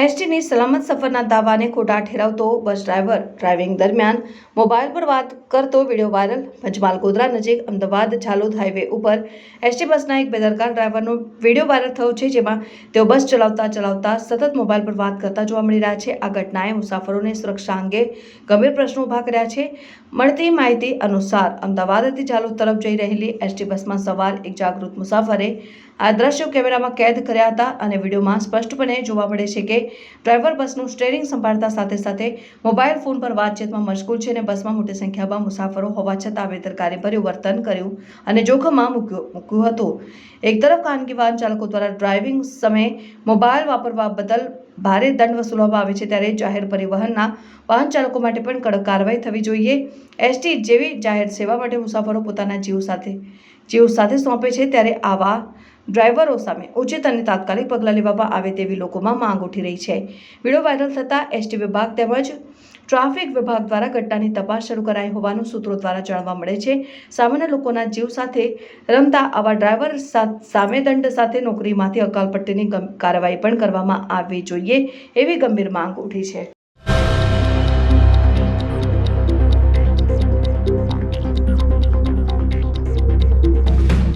એસટીની સલામત સફરના દાવાને ખોટા ઠેરાવતો બસ ડ્રાઈવર. ડ્રાઇવિંગ દરમિયાન મોબાઈલ પર વાત કરતો વીડિયો વાયરલ. પંચમહાલ ગોધરા નજીક અમદાવાદ ઝાલોદ હાઈવે ઉપર એસટી બસના એક બેદરકાર ડ્રાઈવરનો વીડિયો વાયરલ થયો છે, જેમાં તેઓ બસ ચલાવતા ચલાવતા સતત મોબાઈલ પર વાત કરતા જોવા મળી રહ્યા છે. આ ઘટનાએ મુસાફરોને સુરક્ષા અંગે ગંભીર પ્રશ્નો ઊભા કર્યા છે. મળતી માહિતી અનુસાર અમદાવાદથી ઝાલોદ તરફ જઈ રહેલી એસટી બસમાં સવાર એક જાગૃત મુસાફરે આ દ્રશ્યો કેમેરામાં કેદ કર્યા હતા અને વિડીયોમાં સ્પષ્ટપણે જોવા મળે છે કે ડ્રાઈવર બસનું સ્ટેરિંગ સંભાળતા સાથે સાથે મોબાઈલ ફોન પર વાતચીતમાં મશગુલ છે અને બસમાં મોટી સંખ્યામાં મુસાફરો હોવા છતાં બેદરકારીભર્યું વર્તન કર્યું અને જોખમમાં મૂક્યું મૂક્યું હતું. એક તરફ ખાનગી વાહન ચાલકો દ્વારા ડ્રાઇવિંગ સમયે મોબાઈલ વાપરવા બદલ ભારે દંડ વસૂલવામાં આવે છે ત્યારે જાહેર પરિવહનના વાહન ચાલકો માટે પણ કડક કાર્યવાહી થવી જોઈએ. એસટી જેવી જાહેર સેવા માટે મુસાફરો પોતાના જીવ સાથે જીવ સાથે સોંપે છે ત્યારે આવા ડ્રાઈવરો સામે ઉચિત અને તાત્કાલિક પગલાં લેવામાં આવે તેવી લોકોમાં માંગ ઉઠી રહી છે. વીડિયો વાયરલ થતાં એસટી વિભાગ તેમજ ટ્રાફિક વિભાગ દ્વારા ઘટનાની તપાસ શરૂ કરાઈ હોવાનું સૂત્રો દ્વારા જાણવા મળે છે. સામાન્ય લોકોના જીવ સાથે રમતા આવા ડ્રાઈવર સામે દંડ સાથે નોકરીમાંથી અકાલપટ્ટીની કાર્યવાહી પણ કરવામાં આવવી જોઈએ એવી ગંભીર માંગ ઉઠી છે.